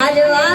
Olha lá.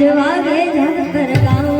આજ વાગે જગ પર ગામમાં